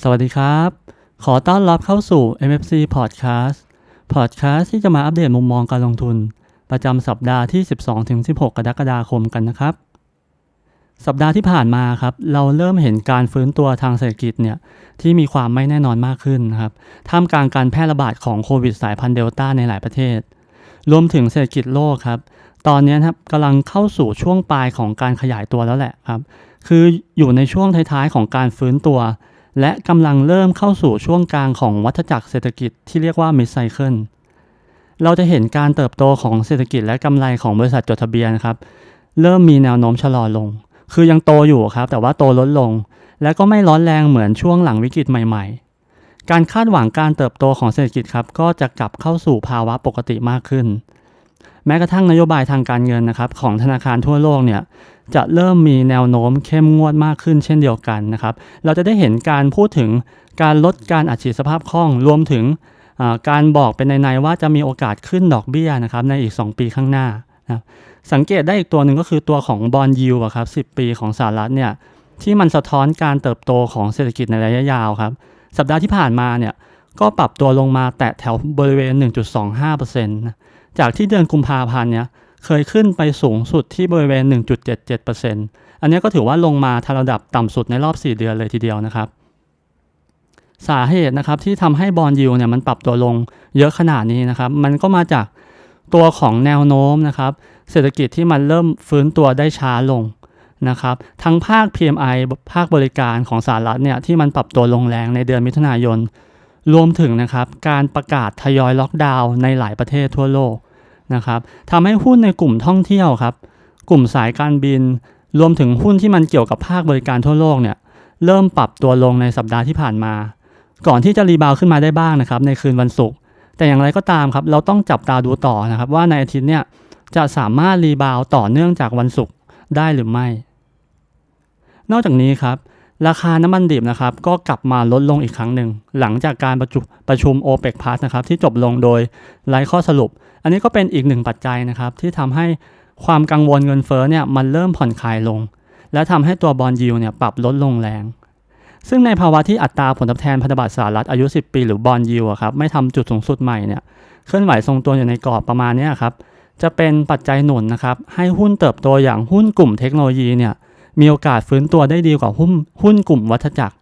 สวัสดีครับ ขอต้อนรับเข้าสู่ MFC Podcast Podcast ที่จะมาอัปเดตมุมมองการลงทุน ประจำสัปดาห์ที่ 12-16 กรกฎาคมกันนะครับ สัปดาห์ที่ผ่านมาครับ เราเริ่มเห็นการฟื้นตัวทางเศรษฐกิจเนี่ยที่มีความไม่แน่นอนมากขึ้นนะครับท่ามกลางการแพร่ระบาดของโควิดสายพันธุ์เดลต้าในหลายประเทศ รวมถึงเศรษฐกิจโลกครับ ตอนนี้ครับกำลังเข้าสู่ช่วงปลายของการขยายตัวแล้วแหละครับ คืออยู่ในช่วงท้ายๆของการฟื้นตัว และกำลังเริ่มเข้าสู่ช่วงกลางของวัฏจักรเศรษฐกิจที่เรียกว่า mid cycle เราจะเห็นการเติบโตของเศรษฐกิจและกำไรของบริษัทจดทะเบียนครับ เริ่มมีแนวโน้มชะลอลง คือยังโตอยู่ครับ แต่ว่าโตลดลง และก็ไม่ร้อนแรงเหมือนช่วงหลังวิกฤตใหม่ ๆ การคาดหวังการเติบโตของเศรษฐกิจครับ ก็จะกลับเข้าสู่ภาวะปกติมากขึ้น แม้กระทั่งนโยบายทางการเงินนะครับของธนาคารทั่วโลกเนี่ย จะเริ่มมีแนวโน้มเข้มงวดมากขึ้นเช่นเดียวกันนะครับ เราจะได้เห็นการพูดถึงการลดการอัดฉีดสภาพคล่องรวมถึงการบอกเป็นในๆว่าจะมีโอกาสขึ้นดอกเบี้ยนะครับในอีก 2 ปีข้างหน้านะสังเกตได้อีกตัวหนึ่งก็คือตัวของบอลยูอะครับ 10 ปีของสหรัฐเนี่ยที่มันสะท้อนการเติบโตของเศรษฐกิจในระยะยาวครับ สัปดาห์ที่ผ่านมาเนี่ยก็ปรับตัวลงมาแตะแถวบริเวณ 1.25%นะจากที่เดือนกุมภาพันธ์เนี่ย เคยขึ้นไปสูงสุดที่บริเวณ 1.77%อันนี้ก็ถือว่าลงมาทาระดับต่ำสุดในรอบ 4 เดือนเลยทีเดียวนะครับ สาเหตุนะครับที่ทำให้บอลยูเนี่ยมันปรับตัวลงเยอะขนาดนี้นะครับ มันก็มาจากตัวของแนวโน้มนะครับ เศรษฐกิจที่มันเริ่มฟื้นตัวได้ช้าลงนะครับ ทั้งภาค PMI ภาคบริการของสหรัฐเนี่ยที่มันปรับตัวลงแรงในเดือนมิถุนายน รวมถึงนะครับการประกาศทยอยล็อกดาวน์ในหลายประเทศทั่วโลก นะครับทำให้หุ้นในกลุ่มท่องเที่ยวครับ กลุ่มสายการบิน รวมถึงหุ้นที่มันเกี่ยวกับภาคบริการทั่วโลกเนี่ยเริ่มปรับตัวลงในสัปดาห์ที่ผ่านมา ก่อนที่จะรีบาวขึ้นมาได้บ้างนะครับในคืนวันศุกร์แต่อย่างไรก็ตามครับ เราต้องจับตาดูต่อนะครับ ว่าในอาทิตย์เนี่ยจะสามารถรีบาวต่อเนื่องจากวันศุกร์ได้หรือไม่ นอกจากนี้ครับ ราคาน้ำมันดิบนะครับก็กลับมาลดลงอีกครั้งหนึ่ง หลังจากการประชุมประชุม OPEC Plus นะครับที่จบลงโดยไร้ข้อสรุป อันนี้ก็เป็นอีกหนึ่งปัจจัยนะครับที่ทำให้ความกังวลเงินเฟ้อเนี่ยมันเริ่มผ่อนคลายลง และทำให้ตัวบอลยิวเนี่ยปรับลดลงแรง ซึ่งในภาวะที่อัตราผลตอบแทนพันธบัตรสหรัฐอายุ 10 ปี หรือบอลยิวครับไม่ทำจุดสูงสุดใหม่เนี่ยเคลื่อนไหวทรงตัวอยู่ในกรอบประมาณนี้ครับจะเป็นปัจจัยหนุนนะครับให้หุ้นเติบโตอย่างหุ้นกลุ่มเทคโนโลยีเนี่ย มีโอกาสฟื้นตัวได้ดีกว่าหุ้นหุ้นกลุ่มวัฏจักร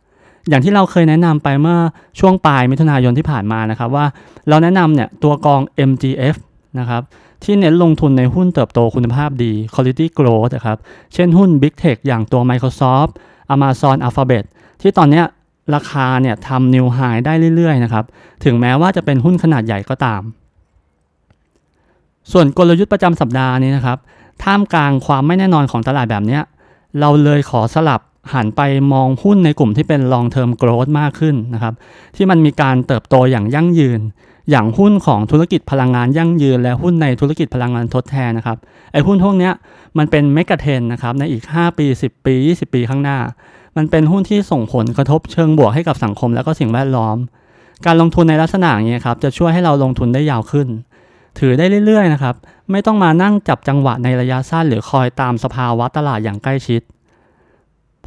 อย่างที่เราเคยแนะนำไปเมื่อช่วงปลายมิถุนายนที่ผ่านมานะครับว่า เราแนะนำเนี่ยตัวกอง MGF นะครับที่เน้นลงทุนในหุ้นเติบโตคุณภาพดี quality growth นะครับ เช่นหุ้น Big Tech อย่างตัว Microsoft Amazon Alphabet ที่ตอนนี้ราคาเนี่ยทำ new high ได้เรื่อยๆนะครับ ถึงแม้ว่าจะเป็นหุ้นขนาดใหญ่ก็ตาม ส่วนกลยุทธ์ประจำสัปดาห์นี้นะครับ ท่ามกลางความไม่แน่นอนของตลาดแบบนี้ เราเลยขอสลับหันไปมองหุ้นในกลุ่มที่เป็น long term growth มากขึ้นนะครับ ที่มันมีการเติบโตอย่างยั่งยืน อย่างหุ้นของธุรกิจพลังงานยั่งยืน และหุ้นในธุรกิจพลังงานทดแทนนะครับไอ้หุ้นพวกนี้มันเป็นเมกะเทนนะครับในอีก 5 ปี 10 ปี 20 ปีข้างหน้า มันเป็นหุ้นที่ส่งผลกระทบเชิงบวกให้กับสังคม และก็สิ่งแวดล้อม การลงทุนในลักษณะอย่างนี้ครับจะช่วยให้เราลงทุนได้ยาวขึ้น ถือได้เรื่อยๆนะครับ ไม่ต้องมานั่งจับจังหวะในระยะสั้น หรือคอยตามสภาวะตลาดอย่างใกล้ชิด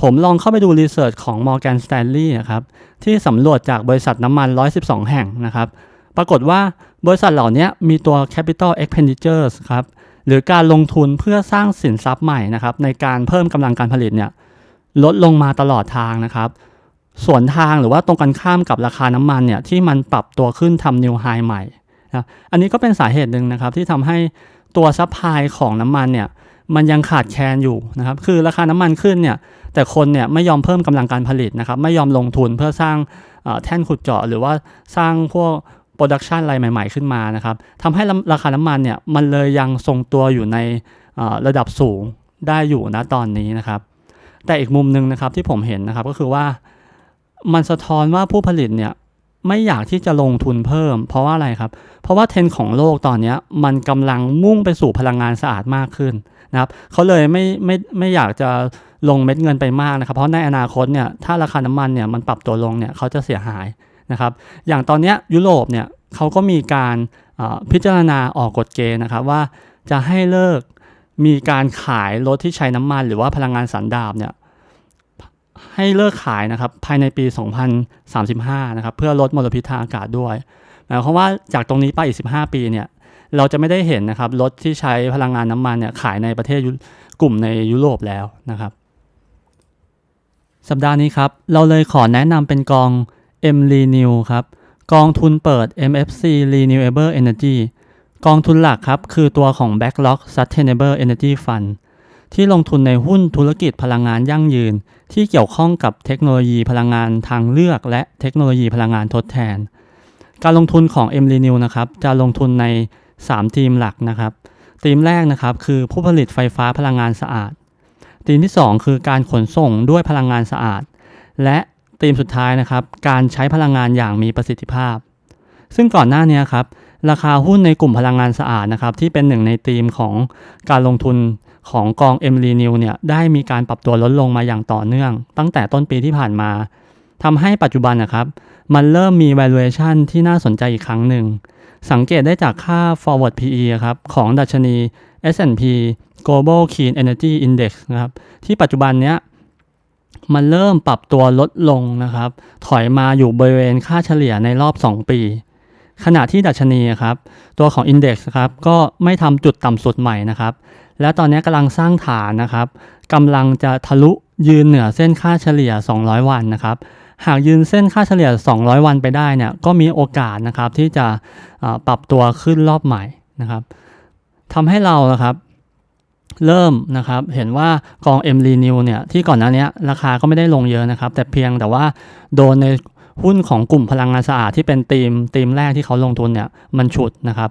ผมลองเข้าไปดูรีเสิร์ชของ Morgan Stanley นะครับ ที่สำรวจจากบริษัทน้ำมัน 112 แห่งนะครับ ปรากฏว่าบริษัทเหล่านี้มีตัว capital expenditures ครับ หรือการลงทุนเพื่อสร้างสินทรัพย์ใหม่นะครับ ในการเพิ่มกำลังการผลิตเนี่ยลดลงมาตลอดทางนะครับส่วนทางหรือว่าตรงกันข้ามกับราคาน้ำมันเนี่ยที่มันปรับตัวขึ้นทำ new high ใหม่ นะอันนี้ก็เป็นสาเหตุหนึ่งนะครับที่ทำให้ตัวซัพพลายของน้ำมันเนี่ยมันยังขาดแคลนอยู่นะครับ คือราคาน้ำมันขึ้นเนี่ย แต่คนเนี่ยไม่ยอมเพิ่มกำลังการผลิตนะครับ ไม่ยอมลงทุนเพื่อสร้างแท่นขุดเจาะหรือว่าสร้างพวกโปรดักชันอะไรใหม่ ๆขึ้นมานะครับทำให้ราคาน้ำมันเนี่ยมันเลยยังทรงตัวอยู่ในระดับสูงได้อยู่นะตอนนี้นะครับ แต่อีกมุมหนึ่งนะครับที่ผมเห็นนะครับก็คือว่ามันสะท้อนว่าผู้ผลิตเนี่ย ไม่อยากที่จะลงทุนเพิ่ม เพราะว่าอะไรครับ เพราะว่าเทรนของโลกตอนนี้มันกำลังมุ่งไปสู่พลังงานสะอาดมากขึ้นนะครับเขาเลยไม่ไม่ไม่อยากจะลงเม็ดเงินไปมากนะครับ เพราะในอนาคตเนี่ยถ้าราคาน้ำมันเนี่ยมันปรับตัวลงเนี่ยเขาจะเสียหายนะครับ อย่างตอนนี้ยุโรปเนี่ยเขาก็มีการพิจารณาออกกฎเกณฑ์นะครับว่าจะให้เลิกมีการขายรถที่ใช้น้ำมัน หรือว่าพลังงานสันดาปเนี่ย ให้เลิกขายนะครับภายในปี 2035 นะครับเพื่อลดมลพิษทางอากาศด้วยหมายความว่าจากตรงนี้ไปอีก 15 ปีเนี่ยเราจะไม่ได้เห็นนะครับรถที่ใช้พลังงานน้ำมันเนี่ยขายในประเทศกลุ่มในยุโรปแล้วนะครับ สัปดาห์นี้ครับ เราเลยขอแนะนำเป็นกอง M Renew ครับกองทุนเปิด MFC Renewable Energy กองทุนหลักครับคือตัวของ Backlog Sustainable Energy Fund ที่ลงทุนในหุ้นธุรกิจพลังงานยั่งยืน ที่เกี่ยวข้องกับเทคโนโลยีพลังงานทางเลือก และเทคโนโลยีพลังงานทดแทน การลงทุนของ M Renew นะครับจะลงทุนใน 3 ทีมหลักนะครับทีมแรกนะครับคือผู้ผลิตไฟฟ้าพลังงานสะอาดทีมที่ 2 คือการขนส่งด้วยพลังงานสะอาด และทีมสุดท้ายนะครับการใช้พลังงานอย่างมีประสิทธิภาพ ซึ่งก่อนหน้านี้ครับราคาหุ้นในกลุ่มพลังงานสะอาดนะครับที่เป็นหนึ่งในธีมของการลงทุน ของกอง M Renew เนี่ยได้มีการปรับตัวลดลงมาอย่างต่อเนื่อง ตั้งแต่ต้นปีที่ผ่านมาทำให้ปัจจุบันนะครับ มันเริ่มมี valuation ที่น่าสนใจอีกครั้งหนึ่ง สังเกตได้จากค่า forward PE ครับของดัชนี S&P Global Clean Energy Index นะครับที่ปัจจุบันเนี้ยมันเริ่มปรับตัวลดลงนะครับ ถอยมาอยู่บริเวณค่าเฉลี่ยในรอบ 2 ปี ขณะที่ดัชนีครับ ตัวของ Index ครับก็ไม่ทำจุดต่ำสุดใหม่นะครับ และตอนนี้กำลังสร้างฐานนะครับกำลังจะทะลุยืนเหนือเส้นค่าเฉลี่ย 200 วันนะครับ หากยืนเส้นค่าเฉลี่ย 200 วันไปได้เนี่ยก็มีโอกาสนะครับที่จะปรับตัวขึ้นรอบใหม่นะครับทำให้เรานะครับเริ่มนะครับเห็นว่ากอง M Renew เนี่ยที่ก่อนหน้านี้ราคาก็ไม่ได้ลงเยอะนะครับ แต่เพียงแต่ว่าโดนในหุ้นของกลุ่มพลังงานสะอาดที่เป็นธีมธีมแรกที่เขาลงทุนเนี่ยมันฉุดนะครับ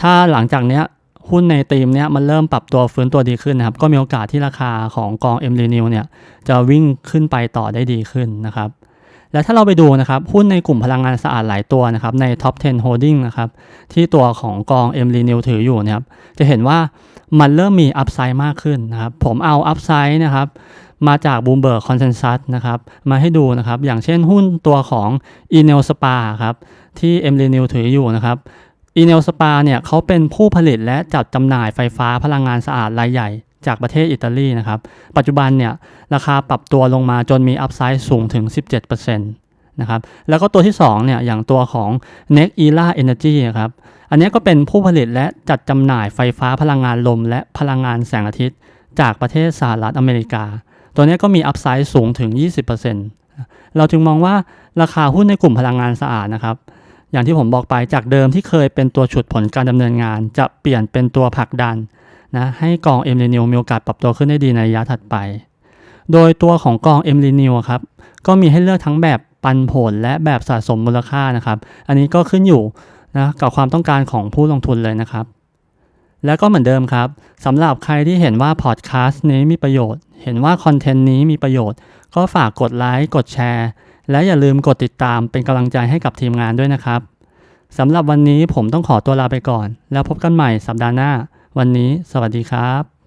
ถ้าหลังจากเนี้ย หุ้นในธีมเนี้ยมันเริ่มปรับตัวฟื้นตัวดีขึ้นนะครับ ก็มีโอกาสที่ราคาของกอง M Renew เนี่ยจะวิ่งขึ้นไปต่อได้ดีขึ้นนะครับ และถ้าเราไปดูนะครับหุ้นในกลุ่มพลังงานสะอาดหลายตัวนะครับใน Top 10 Holding นะครับที่ตัวของกอง M Renew ถืออยู่นะครับจะเห็นว่ามันเริ่มมีอัพไซด์มากขึ้นนะครับผมเอาอัพไซด์นะครับมาจาก Bloomberg Consensus นะครับมาให้ดูนะครับอย่างเช่นหุ้นตัวของ Enel Spa ครับที่ M Renew ถืออยู่นะครับ Enel Spa เนี่ยเขาเป็นผู้ผลิตและจัดจำหน่ายไฟฟ้าพลังงานสะอาดรายใหญ่จากประเทศอิตาลีนะครับ ปัจจุบันเนี่ยราคาปรับตัวลงมาจนมีอัพไซด์สูงถึง 17%นะครับ แล้วก็ตัวที่2เนี่ยอย่างตัวของ Next Era Energy ครับ อันนี้ก็เป็นผู้ผลิตและจัดจำหน่ายไฟฟ้าพลังงานลม และพลังงานแสงอาทิตย์ จากประเทศสหรัฐอเมริกา ตัวนี้ก็มีอัพไซด์สูงถึง 20%เราจึงมองว่าราคาหุ้นในกลุ่มพลังงานสะอาดนะครับ อย่างที่ผมบอกไปจากเดิมที่เคยเป็นตัวฉุดผลการดำเนินงาน จะเปลี่ยนเป็นตัวผลักดันนะให้กอง M Renew มีโอกาสปรับตัวขึ้นได้ดีในระยะถัดไป โดยตัวของกอง M Renew ครับก็มีให้เลือกทั้งแบบปันผลและแบบสะสมมูลค่านะครับ อันนี้ก็ขึ้นอยู่นะกับความต้องการของผู้ลงทุนเลยนะครับ แล้วก็เหมือนเดิมครับสำหรับใครที่เห็นว่าพอดแคสต์นี้มีประโยชน์ เห็นว่าคอนเทนต์นี้มีประโยชน์ ก็ฝากกดไลค์กดแชร์ และอย่าลืมกดติดตามเป็นกำลังใจให้กับทีมงานด้วยนะครับสำหรับวันนี้ผมต้องขอตัวลาไปก่อน แล้วพบกันใหม่สัปดาห์หน้า วันนี้ สวัสดีครับ